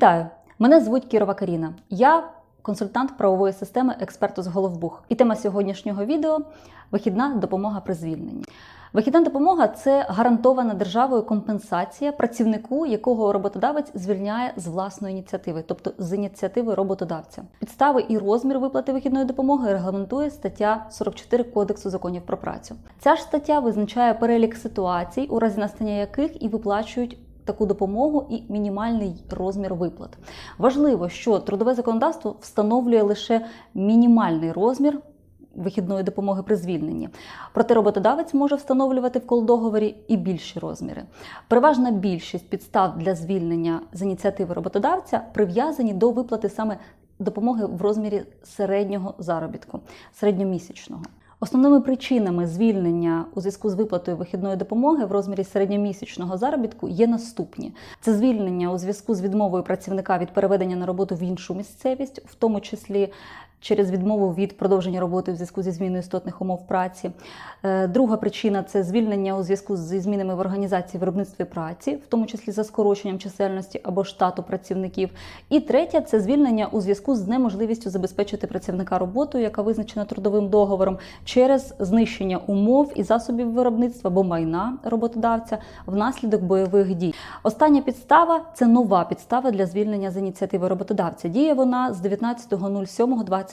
Вітаю! Мене звуть Кірова Каріна. Я консультант правової системи експерту з Головбух. І тема сьогоднішнього відео вихідна допомога при звільненні. Вихідна допомога це гарантована державою компенсація працівнику, якого роботодавець звільняє з власної ініціативи, тобто з ініціативи роботодавця. Підстави і розмір виплати вихідної допомоги регламентує стаття 44 Кодексу законів про працю. Ця ж стаття визначає перелік ситуацій, у разі настання яких і виплачують. Таку допомогу і мінімальний розмір виплат. Важливо, що трудове законодавство встановлює лише мінімальний розмір вихідної допомоги при звільненні. Проте роботодавець може встановлювати в колдоговорі і більші розміри. Переважна більшість підстав для звільнення з ініціативи роботодавця прив'язані до виплати саме допомоги в розмірі середнього заробітку, середньомісячного. Основними причинами звільнення у зв'язку з виплатою вихідної допомоги в розмірі середньомісячного заробітку є наступні: це звільнення у зв'язку з відмовою працівника від переведення на роботу в іншу місцевість, в тому числі через відмову від продовження роботи в зв'язку зі зміною істотних умов праці. Е, друга причина це звільнення у зв'язку зі змінами в організації виробництва праці, в тому числі за скороченням чисельності або штату працівників. І третя це звільнення у зв'язку з неможливістю забезпечити працівника роботою, яка визначена трудовим договором, через знищення умов і засобів виробництва або майна роботодавця внаслідок бойових дій. Остання підстава це нова підстава для звільнення з ініціативи роботодавця. Діє вона з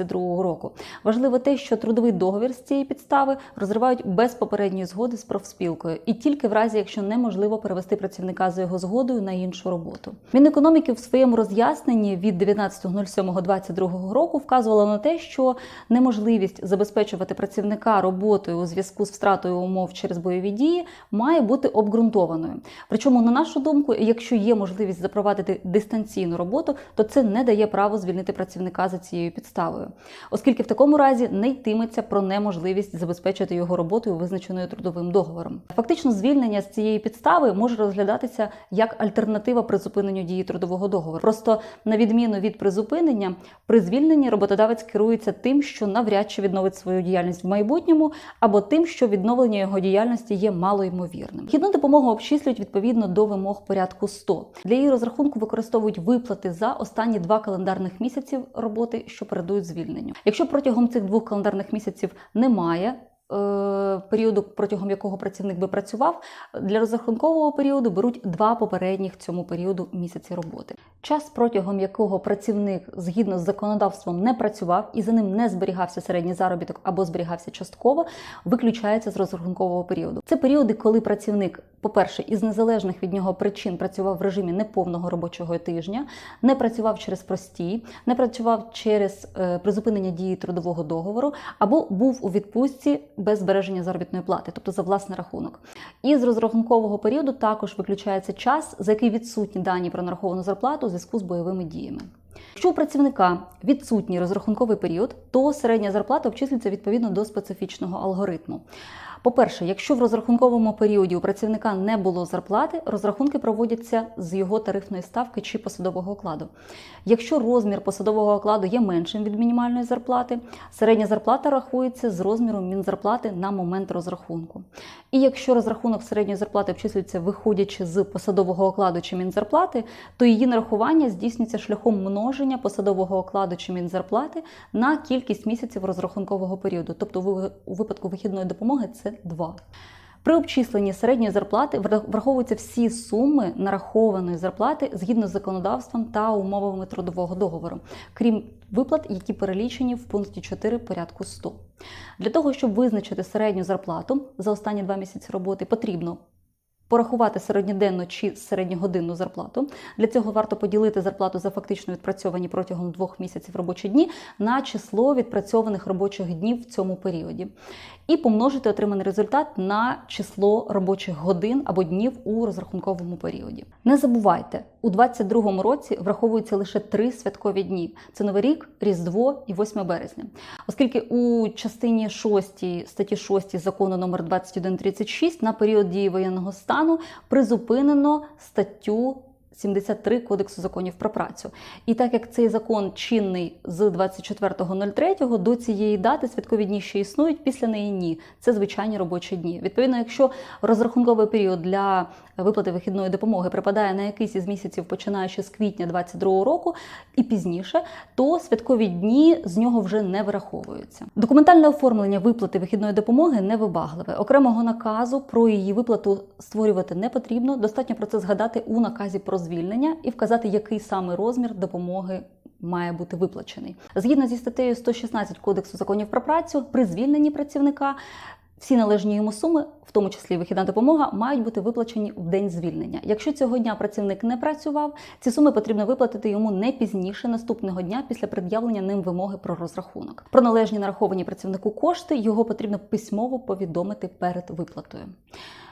19.07.22 року. Важливо те, що трудовий договір з цієї підстави розривають без попередньої згоди з профспілкою, і тільки в разі, якщо неможливо перевести працівника за його згодою на іншу роботу. Мінекономіки в своєму роз'ясненні від 19.07.22 року вказувало на те, що неможливість забезпечувати працівника роботою у зв'язку з втратою умов через бойові дії має бути обґрунтованою. Причому, на нашу думку, якщо є можливість запровадити дистанційну роботу, то це не дає право звільнити працівника за цією підставою, оскільки в такому разі не йтиметься про неможливість забезпечити його роботою, визначеною трудовим договором. Фактично, звільнення з цієї підстави може розглядатися як альтернатива призупиненню дії трудового договору. Просто на відміну від призупинення, при звільненні роботодавець керується тим, що навряд чи відновить свою діяльність в майбутньому, або тим, що відновлення його діяльності є малоймовірним. Вхідну допомогу обчислюють відповідно до вимог порядку 100. Для її розрахунку використовують виплати за останні два календарних місяців роботи, що передують звільненню. Якщо протягом цих двох календарних місяців немає періоду, протягом якого працівник би працював, для розрахункового періоду беруть два попередніх цьому періоду місяці роботи. Час, протягом якого працівник згідно з законодавством не працював і за ним не зберігався середній заробіток або зберігався частково, виключається з розрахункового періоду. Це періоди, коли працівник, по-перше, із незалежних від нього причин працював в режимі неповного робочого тижня, не працював через простій, не працював через е, призупинення дії трудового договору, або був у відпустці без збереження заробітної плати, тобто за власний рахунок. І з розрахункового періоду також виключається час, за який відсутні дані про нараховану зарплату у зв'язку з бойовими діями. Якщо у працівника відсутній розрахунковий період, то середня зарплата обчислюється відповідно до специфічного алгоритму. По-перше, якщо в розрахунковому періоді у працівника не було зарплати, розрахунки проводяться з його тарифної ставки чи посадового окладу. Якщо розмір посадового окладу є меншим від мінімальної зарплати, середня зарплата рахується з розміру мінзарплати на момент розрахунку. І якщо розрахунок середньої зарплати обчислюється, виходячи з посадового окладу чи мінзарплати, то її нарахування здійснюється шляхом множення посадового окладу чи мінзарплати на кількість місяців розрахункового періоду. Тобто, у випадку вихідної допомоги це 2. При обчисленні середньої зарплати враховуються всі суми нарахованої зарплати згідно з законодавством та умовами трудового договору, крім виплат, які перелічені в пункті 4 порядку 100. Для того, щоб визначити середню зарплату за останні два місяці роботи, потрібно порахувати середньоденну чи середньогодинну зарплату. Для цього варто поділити зарплату за фактично відпрацьовані протягом двох місяців робочі дні на число відпрацьованих робочих днів в цьому періоді. І помножити отриманий результат на число робочих годин або днів у розрахунковому періоді. Не забувайте, у 2022 році враховуються лише три святкові дні: це Новий рік, Різдво і 8 березня. Оскільки у частині 6 статті 6 закону номер 2136 на період дії воєнного стану призупинено статтю 73 Кодексу законів про працю. І так як цей закон чинний з 24.03, до цієї дати святкові дні ще існують, після неї ні. Це звичайні робочі дні. Відповідно, якщо розрахунковий період для виплати вихідної допомоги припадає на якийсь із місяців, починаючи з квітня 2022 року і пізніше, то святкові дні з нього вже не вираховуються. Документальне оформлення виплати вихідної допомоги невибагливе. Окремого наказу про її виплату створювати не потрібно. Достатньо про це згадати у наказі про звільнення і вказати, який саме розмір допомоги. Має бути виплачений згідно зі статтею 116 Кодексу законів про працю при звільненні працівника. Всі належні йому суми, в тому числі вихідна допомога, мають бути виплачені в день звільнення. Якщо цього дня працівник не працював, ці суми потрібно виплатити йому не пізніше наступного дня після пред'явлення ним вимоги про розрахунок. Про належні нараховані працівнику кошти його потрібно письмово повідомити перед виплатою.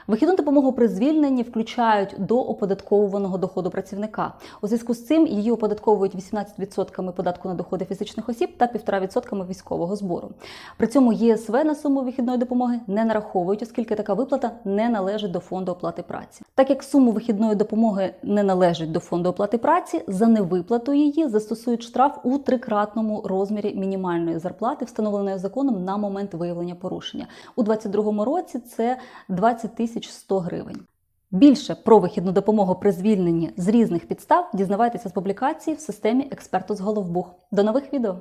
Вихідну допомогу при звільненні включають до оподатковуваного доходу працівника. У зв'язку з цим її оподатковують 18% податку на доходи фізичних осіб та 1,5% військового збору. При цьому ЄСВ на суму вихідної допомоги не нараховують, оскільки така виплата не належить до фонду оплати праці. Так як суму вихідної допомоги не належить до фонду оплати праці, за невиплату її застосують штраф у трикратному розмірі мінімальної зарплати, встановленої законом на момент виявлення порушення. У 2022 році це 20 тисяч 100 гривень. Більше про вихідну допомогу при звільненні з різних підстав дізнавайтеся з публікації в системі експерту з Головбух. До нових відео!